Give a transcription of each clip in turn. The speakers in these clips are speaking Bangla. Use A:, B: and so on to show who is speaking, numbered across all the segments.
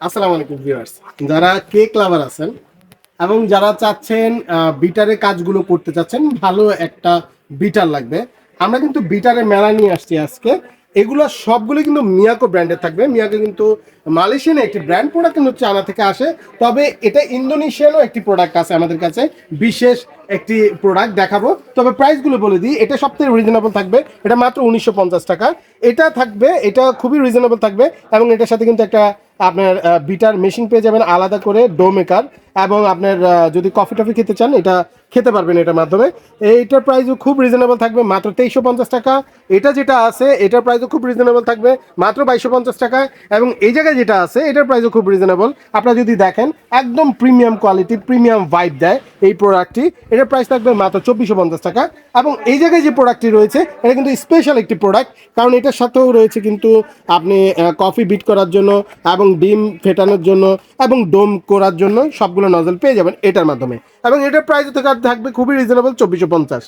A: আসসালামু আলাইকুম ভিউয়ার্স। যারা কেক লাভার আছেন এবং যারা চাচ্ছেন আহ, বিটারের কাজগুলো করতে চাচ্ছেন ভালো একটা বিটার লাগবে। আমরা কিন্তু বিটারে মেলা নিয়ে আসছি আজকে। এগুলো সবগুলো কিন্তু মিয়াকো ব্র্যান্ডের থাকবে। মিয়াকো কিন্তু মালয়েশিয়ান একটি ব্র্যান্ড প্রোডাক্ট কিন্তু চায়না থেকে আসে। তবে এটা ইন্দোনেশিয়ানও একটি প্রোডাক্ট আছে আমাদের কাছে। বিশেষ একটি প্রোডাক্ট দেখাবো। তবে প্রাইসগুলো বলে দিই। এটা সবথেকে রিজনেবল থাকবে। এটা মাত্র উনিশশো পঞ্চাশ টাকা। এটা থাকবে এটা খুবই রিজনেবল থাকবে এবং এটার সাথে কিন্তু একটা আপনার বিটার মেশিন পেয়ে যাবেন আলাদা করে ডো মেকার এবং আপনার যদি কফি টফি খেতে চান, এটা খেতে পারবেন এটার মাধ্যমে। এইটার প্রাইসও খুব রিজনেবল থাকবে, মাত্র তেইশশো পঞ্চাশ টাকা। এটা যেটা আছে, এটার প্রাইসও খুব রিজনেবল থাকবে, মাত্র বাইশশো পঞ্চাশ টাকা। এবং এই জায়গায় যেটা আছে, এটার প্রাইসও খুব রিজনেবল আপনারা যদি দেখেন, একদম প্রিমিয়াম কোয়ালিটি প্রিমিয়াম ভাইব দেয় এই প্রোডাক্টটি এটার প্রাইস থাকবে মাত্র চব্বিশশো পঞ্চাশ টাকা। এবং এই জায়গায় যে প্রোডাক্টটি রয়েছে, এটা কিন্তু স্পেশাল একটি প্রোডাক্ট কারণ এটার সাথেও রয়েছে কিন্তু আপনি কফি বিট করার জন্য এবং ডিম ফেটানোর জন্য এবং ডোম করার জন্য সবগুলো নজল পেয়ে যাবেন এটার মাধ্যমে। এবং এটার প্রাইস থেকে থাকবে খুবই রিজনেবল চব্বিশশো পঞ্চাশ।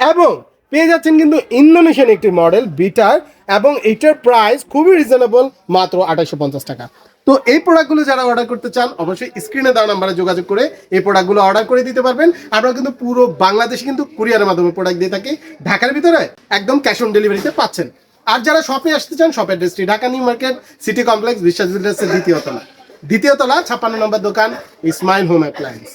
A: এবং পেয়ে যাচ্ছেন কিন্তু ইন্দোনেশিয়ান একটি মডেল বিটার, এবং এটার প্রাইস খুবই রিজনেবল মাত্র আঠাশশো পঞ্চাশ টাকা। তো এই প্রোডাক্টগুলো যারা অর্ডার করতে চান, অবশ্যই স্ক্রিনে দেওয়া নাম্বারে যোগাযোগ করে এই প্রোডাক্টগুলো অর্ডার করে দিতে পারবেন। আমরা কিন্তু পুরো বাংলাদেশে কিন্তু কুরিয়ারের মাধ্যমে প্রোডাক্ট দিয়ে থাকি। ঢাকার ভিতরে একদম ক্যাশ অন ডেলিভারিতে পাচ্ছেন। আর যারা শপে আসতে চান শপের অ্যাড্রেসটি Dhaka new market city complex Biswas বিল্ডার্সের দ্বিতীয় তলা দ্বিতীয় তলা ছাপ্পান্ন নম্বর দোকান ইসমাইল হোম অ্যাপ্লায়েন্স।